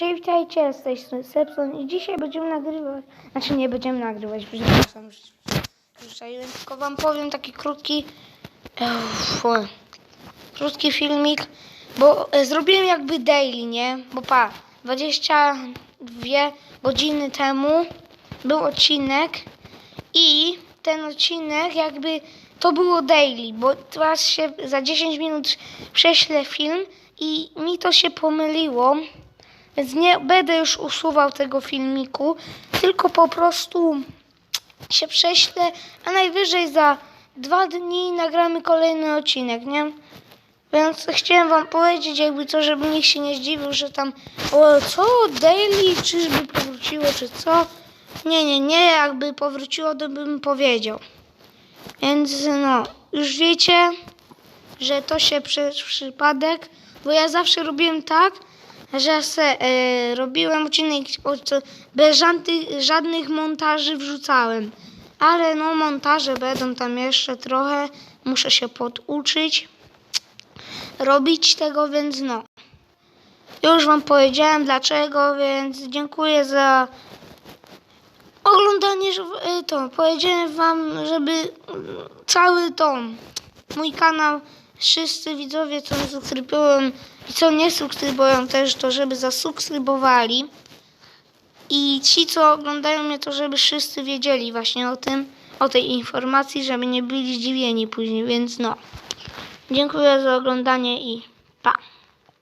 Czyli witajcie z tej Sepson i dzisiaj będziemy nagrywać, znaczy nie będziemy nagrywać, przepraszam, przyzwyczaiłem, tylko wam powiem taki krótki, Uff, krótki filmik, bo e, zrobiłem jakby daily, nie? Bo pa, 22 godziny temu był odcinek i ten odcinek jakby to było daily, bo teraz się za 10 minut prześlę film i mi to się pomyliło, więc nie będę już usuwał tego filmiku, tylko po prostu się prześlę, a najwyżej za dwa dni nagramy kolejny odcinek, nie? Więc chciałem wam powiedzieć jakby co, żeby nikt się nie zdziwił, że tam o co, daily, czyżby powróciło, czy co? Nie, nie, nie, jakby powróciło, to bym powiedział. Więc no, już wiecie, że to się przez przypadek, bo ja zawsze robiłem tak, że se e, robiłem odcinek bez żadnych, żadnych montaży wrzucałem. Ale no montaże będą tam jeszcze trochę, muszę się poduczyć robić tego, więc no. Już wam powiedziałem dlaczego, więc dziękuję za oglądanie e, to. Powiedziałem wam, żeby mm, cały to mój kanał, wszyscy widzowie, co subskrybują i co nie subskrybują też, to żeby zasubskrybowali. I ci, co oglądają mnie, to żeby wszyscy wiedzieli właśnie o tym, o tej informacji, żeby nie byli zdziwieni później, więc no. Dziękuję za oglądanie i pa.